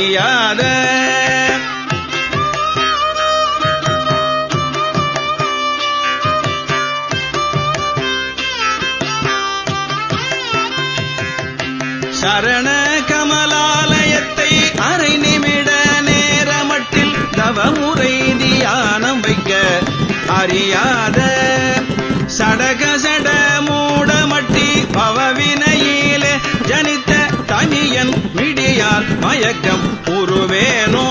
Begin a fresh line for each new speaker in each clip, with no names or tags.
அறியாத சரண கமலாலயத்தை அரை நிமிட நேரமட்டில் தவமுறை தியானம் வைக்க அறியாத. சடக சட மூடமட்டி பவவினையிலே ஜனித்த தனியன் மிடியால் மயக்கம் உருவேனோ?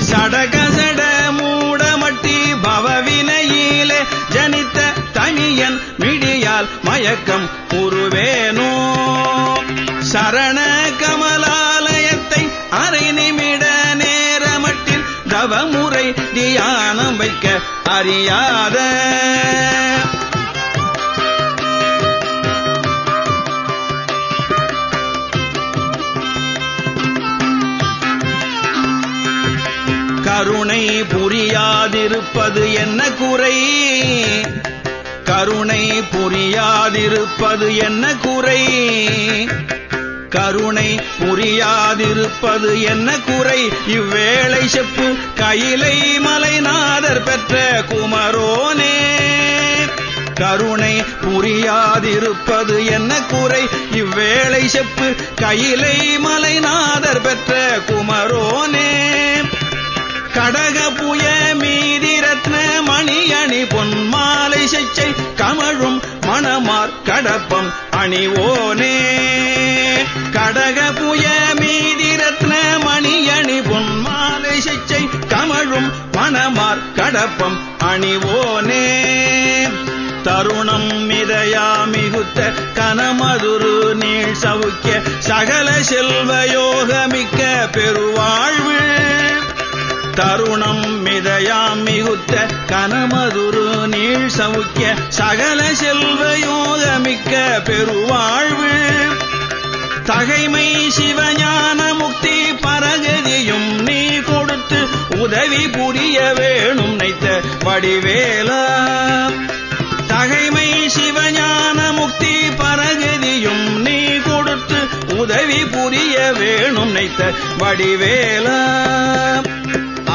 சடக சட மூடமட்டி பவவினையிலே ஜனித்த தனியன் மிடியால் மயக்கம் உருவேனோ? சரண கமலாலயத்தை அரை நிமிட நேரமட்டில் தவமுறை தியானம் வைக்க அறியாத புரியாதிருப்பது என்ன குறை? கருணை புரியாதிருப்பது என்ன குறை? கருணை புரியாதிருப்பது என்ன குறை? இவ்வேளை செப்பு கையிலை மலைநாதர் பெற்ற குமரோனே. கருணை புரியாதிருப்பது என்ன குறை? இவ்வேளை செப்பு கையிலை மலைநாதர் பெற்ற குமரோனே. கடப்பம் அணிவோனே கடக புய மீதி ரத்ன மணியணி பொன்மாலை சிச்சை கமழும் மணமார் கடப்பம். அணிவோனே தருணம் மிதையா மிகுத்த கனமதுரு நீள் சவுக்கிய சகல செல்வ யோகமிக்க பெருவாழ்வு. தருணம் மிதையா மிகுத்த கனமதுரு நீள் சவுக்கிய சகல செல்வ யோகமிக்க பெருவாழ்வு. தகைமை சிவஞான முக்தி பரகதியும் நீ கொடுத்து உதவி புரிய வேணும் நைத்த வடிவேலா. தகைமை சிவஞான முக்தி பரகதியும் நீ கொடுத்து உதவி புரிய வேணும் நைத்த வடிவேலா.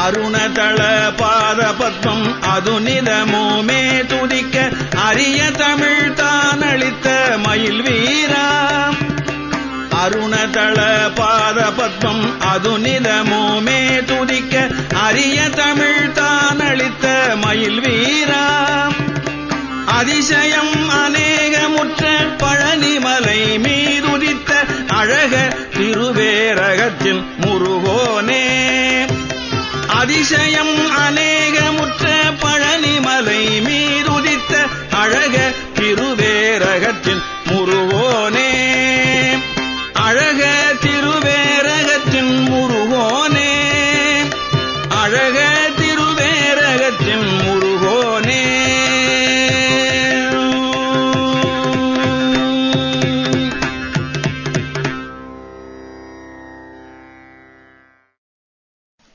அருணதள பாத பத்மம் அது நிதமுமே தள பாத பத்மம் அது நிலமோமே துதிக்க அரிய தமிழ் தான் அளித்த மயில் வீரா அதிசயம் அநேகமுற்ற பழனிமலை மீதுதித்த அழக திருவேரகத்தின் முருகோனே. அதிசயம் அநேகமுற்ற பழனிமலை மீதுதித்த அழக திருவேரகத்தின்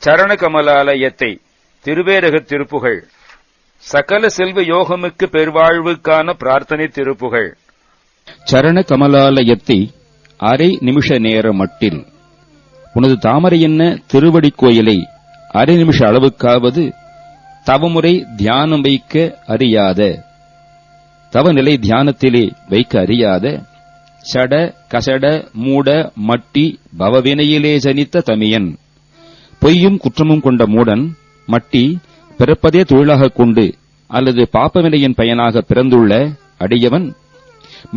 சரண கமலாலயத்தை திருவேரகத் திருப்புகள் சகல செல்வ யோகமுக்கு பெருவாழ்வுக்கான பிரார்த்தனை திருப்புகள்.
சரண கமலாலயத்தை அரை நிமிஷ நேர மட்டில் உனது தாமரை என்ன திருவடி கோயிலை அரை நிமிஷ அளவுக்காவது தவமுறை தியானம் வைக்க அறியாத தவநிலை தியானத்திலே வைக்க அறியாத சட கசட மூட மட்டி பவவினையிலே ஜனித்த தமியன். பொய்யும் குற்றமும் கொண்ட மூடன் மட்டி பிறப்பதே தொழிலாகக் கொண்டு அல்லது பாப்பவினையின் பயனாக பிறந்துள்ள அடியவன்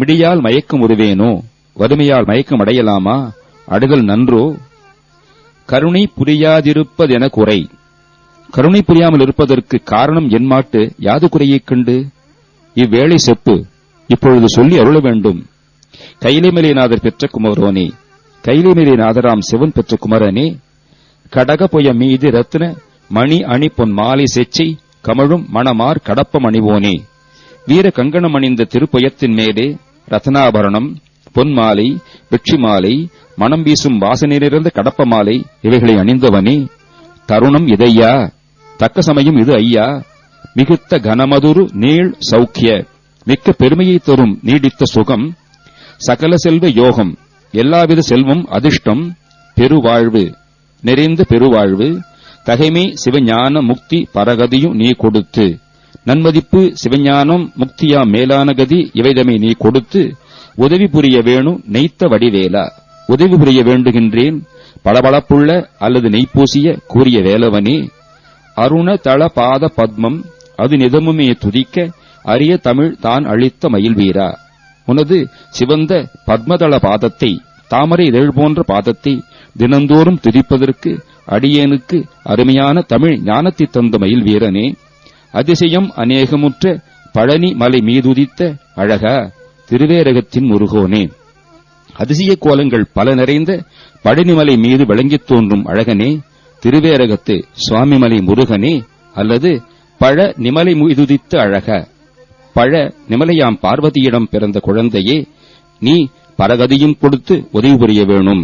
மிடியால் மயக்கம் உருவேனோ? வறுமையால் மயக்கம் அடையலாமா? அடுதல் நன்றோ? கருணை புரியாதிருப்பதென குறை. கருணை புரியாமல் இருப்பதற்கு காரணம் என் மாட்டு யாது குறையைக் கண்டு? இவ்வேளை செப்பு. இப்பொழுது சொல்லி அருள வேண்டும். கைலிமலைநாதர் பெற்ற குமரோனே. கைலிமலைநாதராம் சிவன் பெற்ற குமரனே. கடகபுய மீது ரத்ன மணி அணி பொன் மாலை செச்சை கமழும் மணமார் கடப்பம் அணிவோனே வீர கங்கணம் அணிந்த திருப்புயத்தின் மேலே ரத்னாபரணம் பொன்மாலை வெற்றிமாலை மணம் வீசும் வாசனையிலிருந்த கடப்ப மாலை இவைகளை அணிந்தவனே. தருணம் இதையா? தக்க சமயம் இது ஐயா. மிகுத்த கனமதுரு நீள் சௌக்கிய மிக்க பெருமையை தரும் நீடித்த சுகம் சகல செல்வ யோகம் எல்லாவித செல்வம் அதிர்ஷ்டம் பெருவாழ்வு. நிறைந்த பெருவாழ்வு தகைமை சிவஞான முக்தி பரகதியும் நீ கொடுத்து நன்மதிப்பு சிவஞானம் முக்தியா மேலான கதி இவைதமை நீ கொடுத்து உதவி புரிய வேணும் நெய்த்த வடிவேலா. உதவி புரிய வேண்டுகின்றேன் பளபளப்புள்ள அல்லது நெய்ப்பூசிய கூறிய வேலவனே. அருண தள பாத பத்மம் அது நிதமுமே துதிக்க அரிய தமிழ் தான் அளித்த மயில்வீரா. உனது சிவந்த பத்மதள பாதத்தை தாமரை இதழ் போன்ற பாதத்தை தினந்தோறும் துதிப்பதற்கு அடியேனுக்கு அருமையான தமிழ் ஞானத்தை தந்த மயில் வீரனே அதிசயம் அநேகமுற்ற பழனி மலை மீதுதித்த அழகா திருவேரகத்தின் முருகோனே. அதிசய கோலங்கள் பல நிறைந்த பழனிமலை மீது விளங்கித் தோன்றும் அழகனே திருவேரகத்து சுவாமிமலை முருகனே அல்லது பழ நிமலை மீதுதித்த அழக. பழ நிமலையாம் பார்வதியிடம் பிறந்த குழந்தையே நீ பரகதியும் கொடுத்து உதவி புரிய வேணும்.